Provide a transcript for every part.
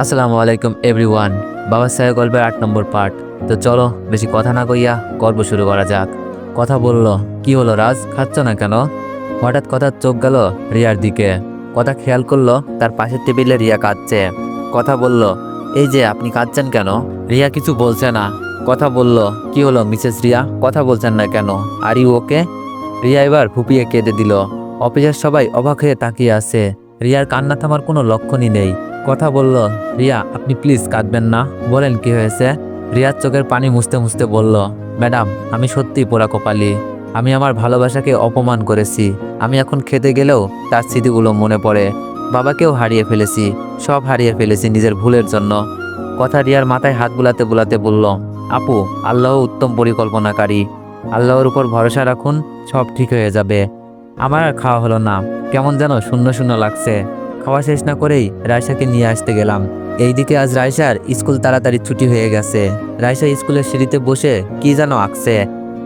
আসসালামু আলাইকুম এভরিওয়ান, বাবা সাহেব গল্পের আট নম্বর পার্ট তো চলো, বেশি কথা না কইয়া গল্প শুরু করা যাক। কথা বলল, কি হলো রাজ? খাচ্ছ না কেন? হঠাৎ কথা চোখ গেল রিয়ার দিকে। কথা খেয়াল করল, তার পাশের টেবিলে রিয়া কাঁদছে। কথা বলল, এই যে আপনি কাঁদছেন কেন? রিয়া কিছু বলছে না। কথা বলল, কি হলো মিসেস রিয়া? কথা বলছেন না কেন? Are you okay? রিয়া এবার ফুপিয়ে কেঁদে দিল। অফিসের সবাই অবাক হয়ে তাকিয়ে আছে। রিয়ার কান্না থামার কোনো লক্ষণই নেই। কথা বলল, রিয়া, আপনি প্লিজ কাঁদবেন না। বলেন, কি হয়েছে? রিয়ার চোখের পানি মুছতে মুছতে বলল, ম্যাডাম, আমি সত্যিই পোড়া কপালি। আমি আমার ভালোবাসাকে অপমান করেছি। আমি এখন খেতে গেলেও তার স্মৃতিগুলো মনে পড়ে। বাবাকেও হারিয়ে ফেলেছি। সব হারিয়ে ফেলেছি নিজের ভুলের জন্য। কথা রিয়ার মাথায় হাত বুলাতে বুলাতে বলল, আপু, আল্লাহ উত্তম পরিকল্পনাকারী। আল্লাহর উপর ভরসা রাখুন, সব ঠিক হয়ে যাবে। আমার আর খাওয়া হলো না। কেমন যেন শূন্য শূন্য লাগছে। খাওয়া শেষ না করেই রায়সাকে নিয়ে আসতে গেলাম। এইদিকে আজ রায়সার স্কুল তাড়াতাড়ি ছুটি হয়ে গেছে। রায়সা স্কুলের সিঁড়িতে বসে কি যেন আঁকছে।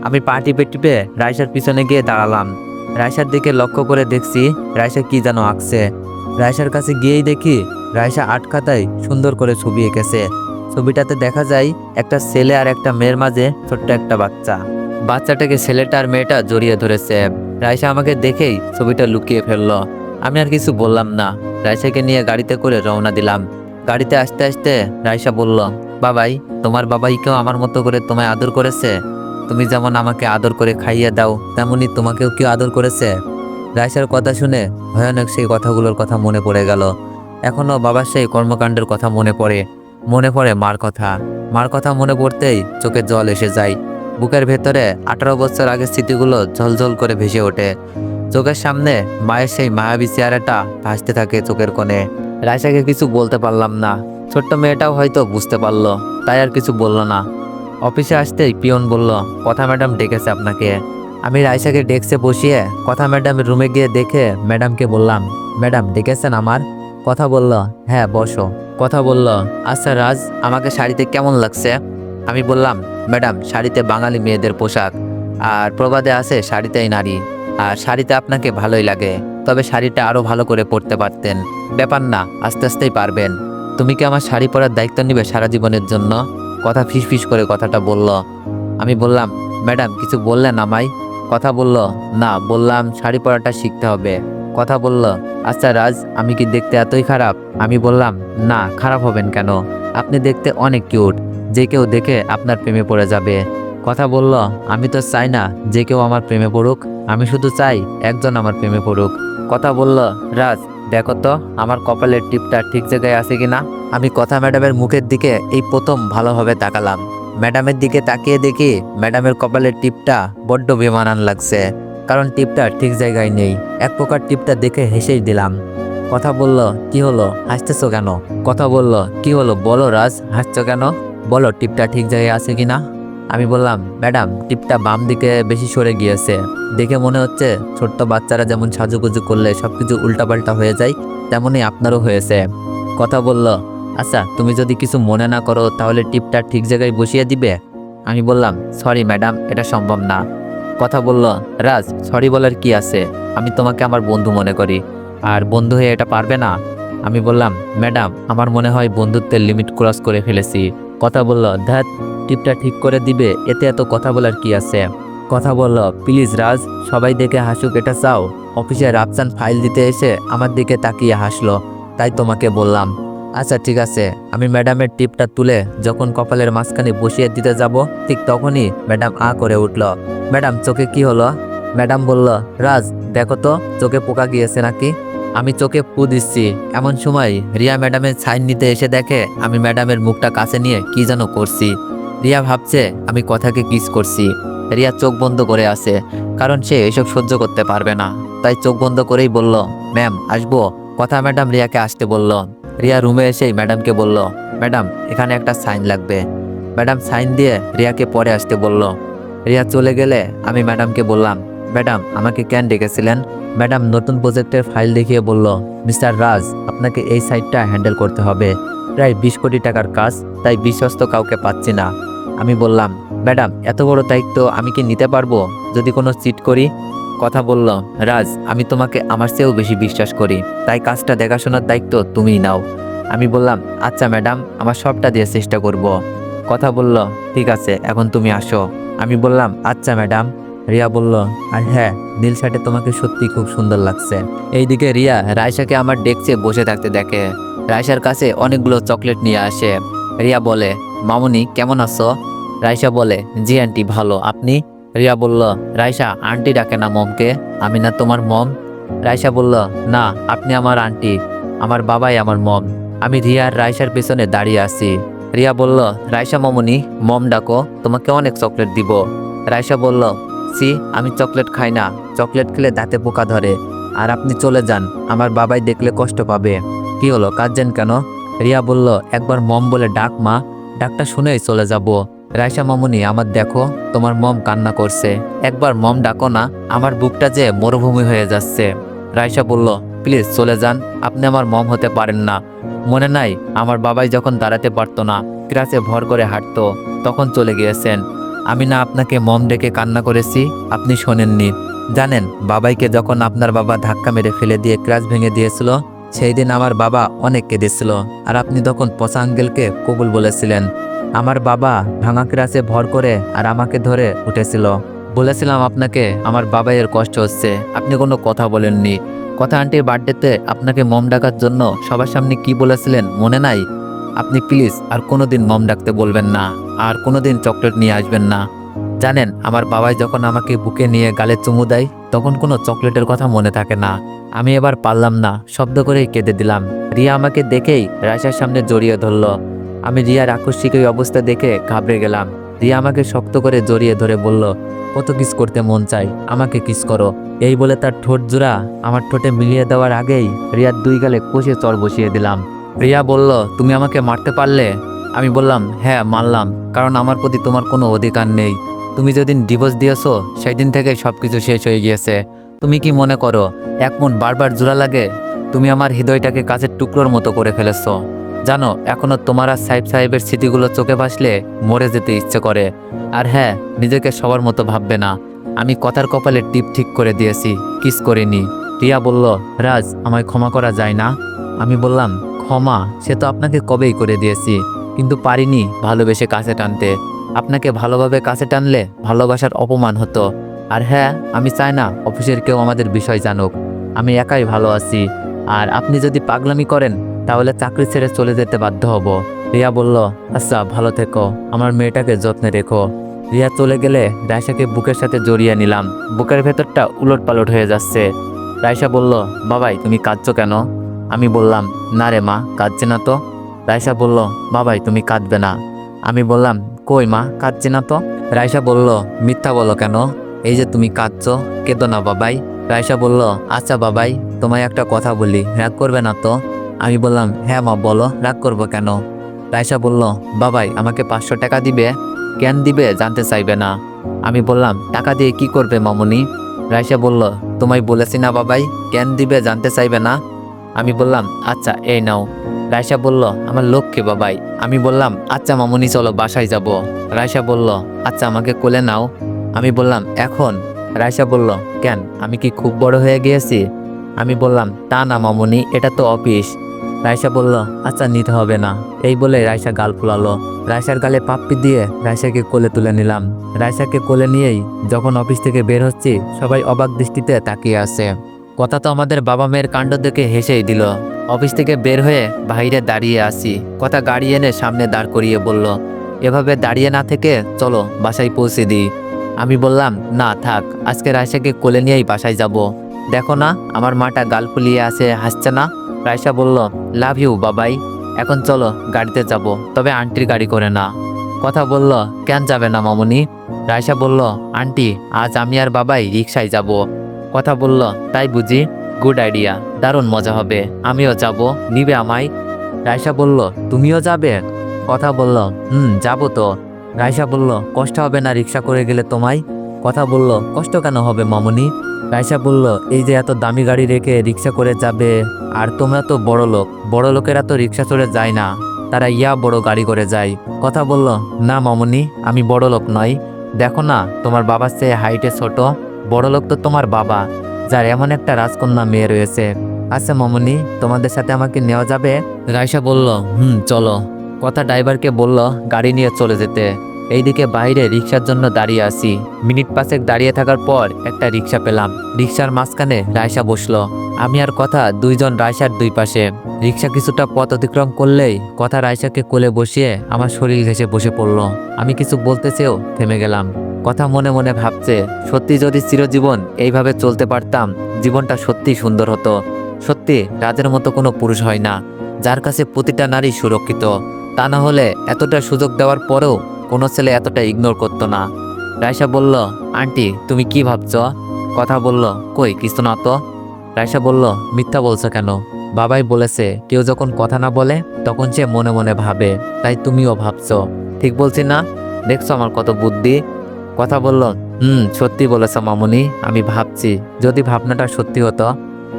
আমি পা টিপে টিপে রায়সার পিছনে গিয়ে দাঁড়ালাম। রায়সার দিকে লক্ষ্য করে দেখছি রায়সা কি যেন আঁকছে। রায়সার কাছে গিয়েই দেখি রায়সা আট খাতায় সুন্দর করে ছবি এঁকেছে। ছবিটাতে দেখা যায় একটা ছেলে আর একটা মেয়ের মাঝে ছোট্ট একটা বাচ্চা। বাচ্চাটাকে ছেলেটা আর মেয়েটা জড়িয়ে ধরেছে। রায়সা আমাকে দেখেই ছবিটা লুকিয়ে ফেলল। আমি আর কিছু বললাম না। রায়সাকে নিয়ে গাড়িতে করে রওনা দিলাম। গাড়িতে আসতে আসতে রায়সা বলল, বাবাই, তোমার বাবাই কেউ আমার মতো করে তোমায় আদর করেছে? তুমি যেমন আমাকে আদর করে খাইয়ে দাও, তেমনি তোমাকেও কেউ আদর করেছে? রায়সার কথা শুনে ভয়ানক সেই কথাগুলোর কথা মনে পড়ে গেল। এখনও বাবার সেই কর্মকাণ্ডের কথা মনে পড়ে। মনে পড়ে মার কথা। মার কথা মনে পড়তেই চোখে জল এসে যায়। বুকের ভেতরে আঠারো বছর আগের স্মৃতিগুলো ঝলঝল করে ভেসে ওঠে। চোখের সামনে মায়ের সেই মায়াবী চেহারাটা ভাসতে থাকে চোখের কোণে। রায়সাকে কিছু বলতে পারলাম না। ছোট্ট মেয়েটাও হয়তো বুঝতে পারল, তাই আর কিছু বলল না। অফিসে আসতেই পিয়ন বলল, কথা ম্যাডাম ডেকেছে আপনাকে। আমি রায়সাকে ডেস্কে বসিয়ে কথা ম্যাডামের রুমে গিয়ে দেখে ম্যাডামকে বললাম, ম্যাডাম, ডেকেছেন আমার? কথা বলল হ্যাঁ বসো। কথা বলল আচ্ছা রাজ, আমাকে শাড়িতে কেমন লাগছে? আমি বললাম, ম্যাডাম, শাড়িতে বাঙালি মেয়েদের পোশাক, আর প্রবাদে আছে শাড়িতেই নারী। আর শাড়িতে আপনাকে ভালোই লাগে। তবে শাড়িটা আরও ভালো করে পরতে পারতেন। ব্যাপার না, আস্তে আস্তেই পারবেন। তুমি কি আমার শাড়ি পরার দায়িত্ব নিবে সারা জীবনের জন্য? কথা ফিস ফিস করে কথাটা বলল। আমি বললাম, ম্যাডাম, কিছু বললেন আমায়? কথা বলল, না, বললাম শাড়ি পরাটা শিখতে হবে। কথা বলল আচ্ছা রাজ, আমি কি দেখতে এতই খারাপ? আমি বললাম, না, খারাপ হবেন কেন? আপনি দেখতে অনেক কিউট। যে কেউ দেখে আপনার প্রেমে পড়ে যাবে। কথা বলল, আমি তো চাই না যে কেউ আমার প্রেমে পড়ুক, আমি শুধু চাই একজন আমার প্রেমে পড়ুক। কথা বলল, রাজ, দেখো তো, আমার কপালের টিপটা ঠিক জায়গায় আছে কিনা? আমি কথা ম্যাডামের মুখের দিকে এই প্রথম ভালোভাবে তাকালাম। ম্যাডামের দিকে তাকিয়ে দেখি ম্যাডামের কপালের টিপটা বড্ড বেমানান লাগছে, কারণ টিপটা ঠিক জায়গায় নেই। এক প্রকার টিপটা দেখে হেসেই দিলাম। কথা বলল, কি হলো? হাসতেছো কেন? কথা বলল, কি হলো? বলো রাজ, হাসছো কেন? বলো টিপটা ঠিক জায়গায় আছে কিনা? আমি বললাম, ম্যাডাম, টিপটা বাম দিকে বেশি সরে গিয়েছে। দেখে মনে হচ্ছে ছোট্ট বাচ্চারা যেমন সাজুগুজু করলে সবকিছু উল্টাপাল্টা হয়ে যায়, তেমনই আপনারও হয়েছে। কথা বলল আচ্ছা তুমি যদি কিছু মনে না করো, তাহলে টিপটা ঠিক জায়গায় বসিয়ে দিবে? আমি বললাম, সরি, ম্যাডাম, এটা সম্ভব না। কথা বলল, রাজ, সরি বলার কি আছে? আমি তোমাকে আমার বন্ধু মনে করি, আর বন্ধু হয়ে এটা পারবে না? আমি বললাম, ম্যাডাম, আমার মনে হয় বন্ধুত্বের লিমিট ক্রস করে ফেলেছি। কথা বলল ধ্যাত টিপটা ঠিক করে দিবে, এতে এত কথা বলার কি আছে? কথা বলল, প্লিজ রাজ, সবাই দেখে হাসুক, এটা চাও? অফিসে রাফসান ফাইল দিতে এসে আমার দিকে তাকিয়ে হাসলো। তাই তোমাকে বললাম। আচ্ছা ঠিক আছে। আমি ম্যাডামের টিপটা তুলে যখন কপালের মাঝখানে বসিয়ে দিতে যাব, ঠিক তখনই ম্যাডাম আ করে উঠল। ম্যাডাম, চোখে কি হলো? ম্যাডাম বলল, রাজ, দেখো তো, চোখে পোকা গিয়েছে নাকি? আমি চোখে ফু দিচ্ছি। এমন সময় রিয়া ম্যাডামের সাইন নিতে এসে দেখে আমি ম্যাডামের মুখটা কাছে নিয়ে কি যেন করছি। রিয়া ভাবছে, আমি কথাকে কিস করছি। রিয়া চোখ বন্ধ করে আছে, কারণ সে এসব সহ্য করতে পারবে না। তাই চোখ বন্ধ করেই বলল, ম্যাম, আসব? কথা ম্যাডাম রিয়াকে আসতে বলল। রিয়া রুমে এসেই ম্যাডামকে বলল, ম্যাডাম, এখানে একটা সাইন লাগবে। ম্যাডাম সাইন দিয়ে রিয়াকে পরে আসতে বলল। রিয়া চলে গেলে আমি ম্যাডামকে বললাম, ম্যাডাম, আমাকে কেন ডেকেছিলেন? ম্যাডাম নতুন প্রজেক্টের ফাইল দেখিয়ে বলল, মিস্টার রাজ, আপনাকে এই সাইটটা হ্যান্ডেল করতে হবে। প্রায় বিশ কোটি টাকার কাজ, তাই বিশ্বস্ত কাউকে পাচ্ছি না। আমি বললাম, ম্যাডাম, এত বড় দায়িত্ব আমি কি নিতে পারব? যদি কোনো চিট করি? কথা বলল, রাজ, আমি তোমাকে আমার চেয়েও বেশি বিশ্বাস করি। তাই কাজটা দেখাশোনার দায়িত্ব তুমিই নাও। আমি বললাম আচ্ছা ম্যাডাম, আমার সবটা দিয়ে চেষ্টা করব। কথা বলল, ঠিক আছে, এখন তুমি আসো। আমি বললাম আচ্ছা ম্যাডাম। রিয়া বলল, আর হ্যাঁ নীল শার্টে তোমাকে সত্যি খুব সুন্দর লাগছে। এইদিকে রিয়া রায়সাকে আমার ডেস্কে বসে থাকতে দেখে। রায়সার কাছে অনেকগুলো চকলেট নিয়ে আসে। রিয়া বলে, মামুনি, কেমন আছো? রায়সা বলে, জি আন্টি, ভালো। আপনি? রিয়া বলল রায়সা আন্টি ডাকে না মমকে। আমি না তোমার মম। রায়সা বলল, না, আপনি আমার আন্টি। আমার বাবাই আমার মম। আমি রিয়া আর রায়সার পেছনে দাঁড়িয়ে আছি। রিয়া বলল রায়সা মামুনি, মম ডাকো, তোমাকে অনেক চকলেট দিব। রায়সা বলল সি আমি চকলেট খাই না। চকলেট খেলে দাঁতে পোকা ধরে। আর আপনি চলে যান, আমার বাবাই দেখলে কষ্ট পাবে। কি হলো? কাঁদছেন কেন? রিয়া বলল, একবার মম বলে ডাক, মা। ডাকটা শুনেই চলে যাব। রায়সা মামুনি, আমার দেখো, তোমার মম কান্না করছে। একবার মম ডাকো না, আমার বুকটা যে মরুভূমি হয়ে যাচ্ছে। রায়সা বলল, প্লিজ, চলে যান। আপনি আমার মম হতে পারেন না। মনে নাই, আমার বাবাই যখন দাঁড়াতে পারতো না ক্রাসে ভর করে হাঁটতো, তখন চলে গিয়েছেন। আমি না আপনাকে মম ডেকে কান্না করেছি, আপনি শোনেননি। জানেন, বাবাইকে যখন আপনার বাবা ধাক্কা মেরে ফেলে দিয়ে ক্রাস ভেঙে দিয়েছিল সেই দিন আমার বাবা অনেক কেঁদেছিল, আর আপনি তখন পচা আঙ্গেলকে কবুল বলেছিলেন। আমার বাবা ভাঙা ক্রাসে ভর করে আর আমাকে ধরে উঠেছিল। বলেছিলাম আপনাকে, আমার বাবাইয়ের কষ্ট হচ্ছে, আপনি কোনো কথা বলেননি। কথা আন্টির বার্থডেতে আপনাকে মম ডাকার জন্য সবার সামনে কি বলেছিলেন মনে নাই? আপনি প্লিজ আর কোনোদিন মম ডাকতে বলবেন না, আর কোনোদিন চকলেট নিয়ে আসবেন না। জানেন, আমার বাবাই যখন আমাকে বুকে নিয়ে গালে চুমু দেয় তখন কোনো চকলেটের কথা মনে থাকে না। আমি এবার পারলাম না, শব্দ করেই কেঁদে দিলাম। রিয়া আমাকে দেখেই রায়সার সামনে জড়িয়ে ধরলো। আমি রিয়ার আকস্মিক এই অবস্থা দেখে ঘাবড়ে গেলাম। রিয়া আমাকে শক্ত করে জড়িয়ে ধরে বলল, কত কিস করতে মন চাই আমাকে কিস করো। এই বলে তার ঠোঁট জোড়া আমার ঠোঁটে মিলিয়ে দেওয়ার আগেই রিয়ার দুই গালে কষে চর বসিয়ে দিলাম। রিয়া বলল, তুমি আমাকে মারতে পারলে? আমি বললাম হ্যাঁ মারলাম, কারণ আমার প্রতি তোমার কোনো অধিকার নেই। তুমি যেদিন ডিভোর্স দিয়েছ সেই দিন থেকে সব কিছু শেষ হয়ে গিয়েছে। তুমি কি মনে করো, এক মন বারবার জোড়া লাগে? তুমি আমার হৃদয়টাকে কাছের টুকরোর মতো করে ফেলেছো। জানো, এখনও তোমার আর সাহেব সাহেবের স্মৃতিগুলো চোখে ভাসলে মরে যেতে ইচ্ছে করে। আর হ্যাঁ নিজেকে সবার মতো ভাববে না। আমি কথার কপালে টিপ ঠিক করে দিয়েছি, কিস করিনি। রিয়া বলল, রাজ, আমায় ক্ষমা করা যায় না? আমি বললাম, ক্ষমা, সে তো আপনাকে কবেই করে দিয়েছি। কিন্তু পারিনি ভালোবেসে কাছে টানতে। আপনাকে ভালোভাবে কাছে টানলে ভালোবাসার অপমান হতো। আর হ্যাঁ আমি চাই না অফিসের কেউ আমাদের বিষয় জানুক। আমি একাই ভালো আছি। আর আপনি যদি পাগলামি করেন, তাহলে চাকরি ছেড়ে চলে যেতে বাধ্য হব। রিয়া বলল আচ্ছা ভালো থেকো। আমার মেয়েটাকে যত্নে রেখো। রিয়া চলে গেলে রায়সাকে বুকের সাথে জড়িয়ে নিলাম। বুকের ভেতরটা উলট পালট হয়ে যাচ্ছে। রায়সা বলল, বাবাই, তুমি কাঁদছো কেন? আমি বললাম, না রে মা, কাঁদছে না তো। রায়সা বলল, বাবাই, তুমি কাঁদবে না। আমি বললাম কই মা, কাঁদছে না তো? রায়সা বলল, মিথ্যা বলো কেন? এই যে তুমি কাঁদছো, কেঁদো না বাবাই। রায়সা বলল আচ্ছা বাবাই, তোমায় একটা কথা বলি, রাগ করবে না তো? আমি বললাম হ্যাঁ মা, বলো, রাগ করব কেন? রায়সা বলল, বাবাই, আমাকে পাঁচশো টাকা দিবে? কেন দিবে জানতে চাইবে না। আমি বললাম, টাকা দিয়ে কি করবে মামুনি? রায়সা বলল, তোমায় বলেছি না বাবাই, কেন দিবে জানতে চাইবে না? আমি বললাম আচ্ছা এই নাও। রায়সা বলল, আমার লক্ষ্যে বাবাই। আমি বললাম আচ্ছা মামুনি, চলো বাসায় যাব। রায়সা বলল আচ্ছা আমাকে কোলে নাও। আমি বললাম, এখন? রায়সা বলল, কেন? আমি কি খুব বড় হয়ে গিয়েছি? আমি বললাম, তা না মামুনি, এটা তো অফিস। রায়সা বলল আচ্ছা নিতে হবে না। এই বলে রায়সা গাল ফুলালো। রায়সার গালে পাপ্পি দিয়ে রায়সাকে কোলে তুলে নিলাম। রায়সাকে কোলে নিয়েই যখন অফিস থেকে বের হচ্ছি, সবাই অবাক দৃষ্টিতে তাকিয়ে আছে। কথা তো আমাদের বাবা মেয়ের কাণ্ড দেখে হেসেই দিল। অফিস থেকে বের হয়ে বাইরে দাঁড়িয়ে আসি। কথা গাড়ি এনে সামনে দাঁড় করিয়ে বলল, এভাবে দাঁড়িয়ে না থেকে চলো বাসায় পৌঁছে দিই। আমি বললাম, না, থাক, আজকে রায়সাকে কোলে নিয়েই বাসায় যাব। দেখো না, আমার মাটা গাল ফুলিয়ে আছে, হাসছে না? রায়সা বলল, লাভ ইউ, বাবাই। এখন চলো, গাড়িতে যাব, তবে আন্টির গাড়ি করে না। কথা বলল, কেন যাবে না মামুনি? রায়সা বলল, আন্টি, আজ আমি আর বাবাই রিক্সায় যাব। কথা বলল, তাই বুঝি? গুড আইডিয়া দারুণ মজা হবে। আমিও যাব। নিবে আমায়? রায়সা বলল, তুমিও যাবে? কথা বলল, হুম, যাব তো। রায়সা বলল, কষ্ট হবে না রিক্সা করে গেলে তোমায়? কথা বলল, কষ্ট কেন হবে মামনি? রায়সা বলল, এই যে এত দামি গাড়ি রেখে রিক্সা করে যাবে, আর তোমরা তো বড় লোক। বড় লোকেরা তো রিক্সা চড়ে যায় না। তারা ইয়া বড় গাড়ি করে যায়। কথা বলল, না মামুনি, আমি বড় লোক নই। দেখো না, তোমার বাবার চেয়ে হাইটে ছোট। বড় লোক তো তোমার বাবা, যার এমন একটা রাজকন্যা মেয়ে রয়েছে। আচ্ছা মামনি, তোমাদের সাথে আমাকে নেওয়া যাবে? রাইসা বলল, হুম, চলো। কথা ড্রাইভারকে বলল, গাড়ি নিয়ে চলে যেতে। এইদিকে বাইরে রিক্সার জন্য দাঁড়িয়ে আছি। মিনিট পাঁচেক দাঁড়িয়ে থাকার পর একটা রিক্সা পেলাম। রিক্সার মাঝখানে রায়সা বসল। আমি আর কথা, দুইজন রায়সার দুই পাশে। রিক্সা কিছুটা পথ অতিক্রম করলেই কথা রায়সাকে কোলে বসিয়ে আমার শরীর ঘেঁষে বসে পড়ল। আমি কিছু বলতে চেয়েও থেমে গেলাম। কথা মনে মনে ভাবছে, সত্যি যদি চিরজীবন এইভাবে চলতে পারতাম, জীবনটা সত্যি সুন্দর হতো। সত্যি রাজের মতো কোনো পুরুষ হয় না, যার কাছে প্রতিটা নারী সুরক্ষিত। তা না হলে এতটা সুযোগ দেওয়ার পরেও কোনো ছেলে এতটা ইগনোর করতো না। রায়সা বলল, আন্টি, তুমি কি ভাবছ? কথা বলল, কই, কিছু না তো। রায়সা বলল, মিথ্যা বলছো কেন? বাবাই বলেছে, কেউ যখন কথা না বলে, তখন সে মনে মনে ভাবে, তাই তুমিও ভাবছ। ঠিক বলছি না? দেখছ আমার কত বুদ্ধি? কথা বলল, হুম, সত্যি বলেছ মামুনি, আমি ভাবছি, যদি ভাবনাটা সত্যি হতো?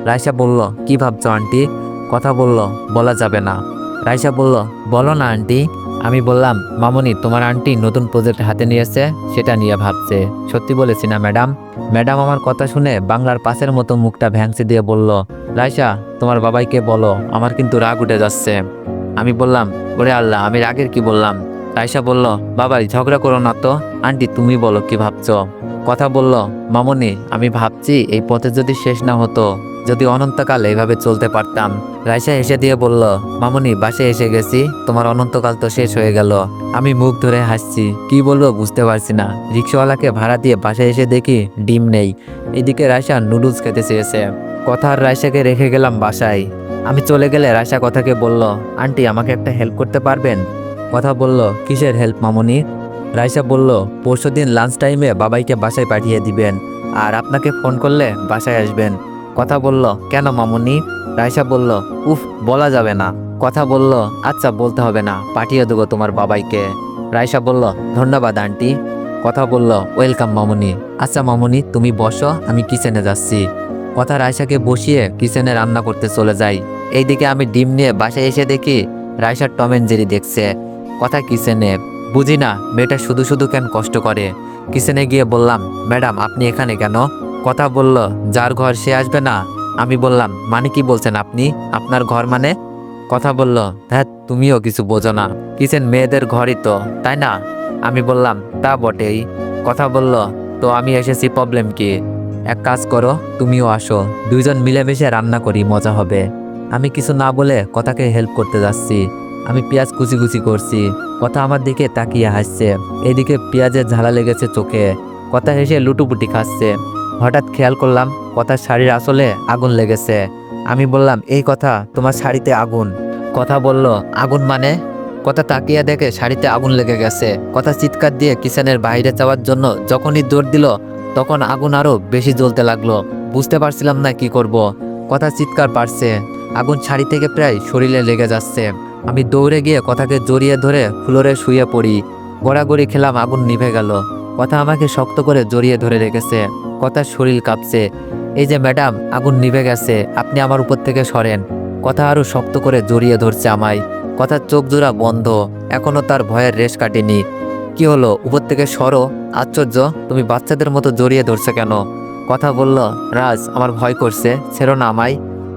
রায়সা বলল, কি ভাবছ আন্টি? কথা বলল, বলা যাবে না। রাইসা বলল, বলো না আন্টি। আমি বললাম, মামনি, তোমার আন্টি নতুন প্রজেক্ট হাতে নিয়েছে, সেটা নিয়ে ভাবছে। সত্যি বলেছি না, ম্যাডাম। ম্যাডাম আমার কথা শুনে বাংলার পাশের মতো মুখটা ভ্যাংসি দিয়ে বলল, রাইসা, তোমার বাবাইকে বলো, আমার কিন্তু রাগ উঠে যাচ্ছে। আমি বললাম, ওরে আল্লাহ, আমি রাগের কি বললাম? রাইসা বলল, বাবাই, ঝগড়া করো না তো। আন্টি, তুমি বলো কি ভাবছ? কথা বলল, মামনি, আমি ভাবছি এই পথে যদি শেষ না হতো, যদি অনন্তকাল এইভাবে চলতে পারতাম। রাইসা হেসে দিয়ে বলল, মামুনি বাসে এসে গেছি, তোমার অনন্তকাল তো শেষ হয়ে গেল। আমি মুখ ধরে হাসছি, কি বলব বুঝতে পারছি না। রিক্সাওয়ালাকে ভাড়া দিয়ে বাসায় এসে দেখি ডিম নেই। এদিকে রাইসা নুডলস খেতে চেয়েছে। কথা আর রাইসাকে রেখে গেলাম বাসায়। আমি চলে গেলে রাইসা কথাকে বলল, আন্টি, আমাকে একটা হেল্প করতে পারবেন? কথা বলল, কিসের হেল্প মামনি? রাইসা বলল, পরশুদিন লাঞ্চ টাইমে বাবাইকে বাসায় পাঠিয়ে দিবেন আর আপনাকে ফোন করলে বাসায় আসবেন। কথা বলল, কেন মামুনি? রাইসা বলল, উফ, বলা যাবে না। কথা বলল আচ্ছা বলতে হবে না, পাঠিয়ে দেবো তোমার বাবাইকে। রাইসা বলল, ধন্যবাদ, আন্টি। কথা বলল, ওয়েলকাম, মামনি। আচ্ছা মামুনি, তুমি বসো, আমি কিচেনে যাচ্ছি। কথা রাইসাকে বসিয়ে কিচেনে রান্না করতে চলে যাই এইদিকে আমি ডিম নিয়ে বাসায় এসে দেখি রাইসার টম অ্যান্ড জেরি দেখছে। কথা কিচেনে বুঝি না, মেয়েটা শুধু শুধু কেন কষ্ট করে? কিচেনে গিয়ে বললাম, ম্যাডাম, আপনি এখানে কেন? কথা বলল, যার ঘর সে আসবে না। আমি বললাম মানে কি বলছেন আপনি? আপনার ঘর মানে? কথা বলল হ্যাঁ তুমিও কিছু বোঝো না। কিচেন মেয়েদের ঘরই তো, তাই না? আমি বললাম, তা বটেই। কথা বলল, তো আমি এসেছি, প্রবলেম কি? এক কাজ করো, তুমিও আসো। দুইজন মিলেমিশে রান্না করি, মজা হবে। আমি কিছু না বলে কথাকে হেল্প করতে যাচ্ছি। আমি পেঁয়াজ কুচি কুচি করছি। কথা আমার দিকে তাকিয়ে হাসছে। এদিকে পেঁয়াজের ঝালা লেগেছে চোখে। কথা হেসে লুটুপুটি খাচ্ছে। হঠাৎ খেয়াল করলাম, কথার শাড়ির আসলে আগুন লেগেছে। আমি বললাম, এই কথা, তোমার শাড়িতে আগুন। কথা বলল, আগুন মানে? কথা তাকিয়ে দেখে শাড়িতে আগুন লেগে গেছে। কথা চিৎকার দিয়ে কিষানের বাইরে যাওয়ার জন্য যখনই দৌড় দিল, তখন আগুন আরও বেশি জ্বলতে লাগল। বুঝতে পারছিলাম না কি করব। কথা চিৎকার পারছে আগুন শাড়ি থেকে প্রায় শরীরে লেগে যাচ্ছে। আমি দৌড়ে গিয়ে কথাকে জড়িয়ে ধরে ফ্লোরে শুয়ে পড়ি। গড়াগড়ি খেলাম, আগুন নিভে গেল। কথা আমাকে শক্ত করে জড়িয়ে ধরে রেখেছে। কথার শরীর কাঁপছে। এই যে ম্যাডাম, আগুন নিভে গেছে, আপনি আমার উপর থেকে সরেন। কথা আরও শক্ত করে জড়িয়ে ধরছে আমায়। কথার চোখ জোড়া বন্ধ। এখনও তার ভয়ের রেশ কাটেনি। কি হলো? উপর থেকে সরো? আশ্চর্য, তুমি বাচ্চাদের মতো জড়িয়ে ধরছে কেন? কথা বলল, রাজ, আমার ভয় করছে, ছেড়ো না আমায়।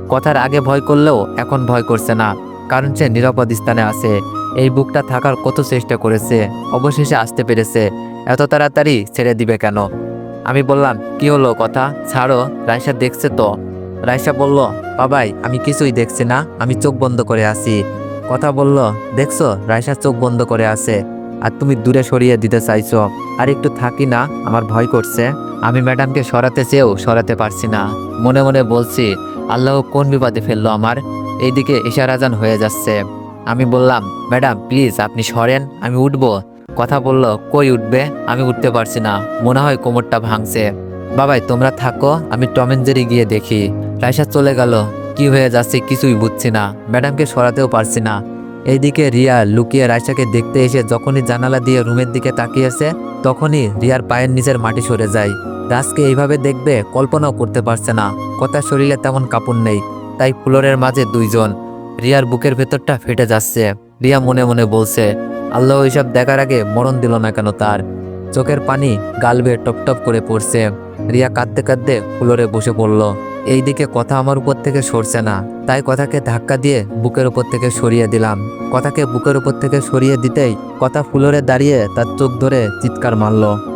কথার আগে ভয় করলেও এখন ভয় করছে না। কারণ সে নিরাপদ স্থানে আছে। এই বুকটা থাকার কত চেষ্টা করেছে, অবশেষে আসতে পেরেছে। এত তাড়াতাড়ি ছেড়ে দিবে কেন? আমি বললাম, কি হলো কথা? ছাড়ো, রাইসা দেখছে তো। রাইসা বলল, বাবাই, আমি কিছুই দেখছি না, আমি চোখ বন্ধ করে আছি। কথা বলল, দেখছ, রাইসা চোখ বন্ধ করে আছে। আর তুমি দূরে সরিয়ে দিতে চাইছো। আর একটু থাকি না, আমার ভয় করছে। আমি ম্যাডামকে সরাতে চেয়েও সরাতে পারছি না। মনে মনে বলছি, আল্লাহ কোন বিপদে ফেলল আমার? এইদিকে ইশারাজান হয়ে যাচ্ছে। আমি বললাম, ম্যাডাম, প্লিজ আপনি সরেন, আমি উঠবো। কথা বলল, কই উঠবে? আমি উঠতে পারছি না, মনে হয় কোমরটা ভাঙছে। বাবাই, তোমরা থাকো, আমি টমেঞ্জেরি গিয়ে দেখি। রাইসা চলে গেল। কি হয়ে যাচ্ছে কিছুই বুঝছি না, ম্যাডামকে সরাতেও পারছি না। এইদিকে রিয়া লুকিয়ে রাইসাকে দেখতে এসে যখনই জানালা দিয়ে রুমের দিকে তাকিয়েছে তখনই রিয়ার পায়ের নিচের মাটি সরে যায়। রাজকে এইভাবে দেখবে কল্পনাও করতে পারছে না। কথা শরীরে তেমন কাপড় নেই। তাই ফ্লোরের মাঝে দুইজন। রিয়ার বুকের ভেতরটা ফেটে যাচ্ছে। রিয়া মনে মনে বলছে, আল্লাহ এইসব দেখার আগে মরণ দিল না কেন তার? চোখের পানি গাল বেয়ে টপ টপ করে পড়ছে। রিয়া কাঁদতে কাঁদতে ফ্লোরে বসে পড়ল এইদিকে কথা আমার উপর থেকে সরছে না। তাই কথাকে ধাক্কা দিয়ে বুকের উপর থেকে সরিয়ে দিলাম। কথাকে বুকের উপর থেকে সরিয়ে দিতেই কথা ফ্লোরে দাঁড়িয়ে তার চোখ ধরে চিৎকার মারলো।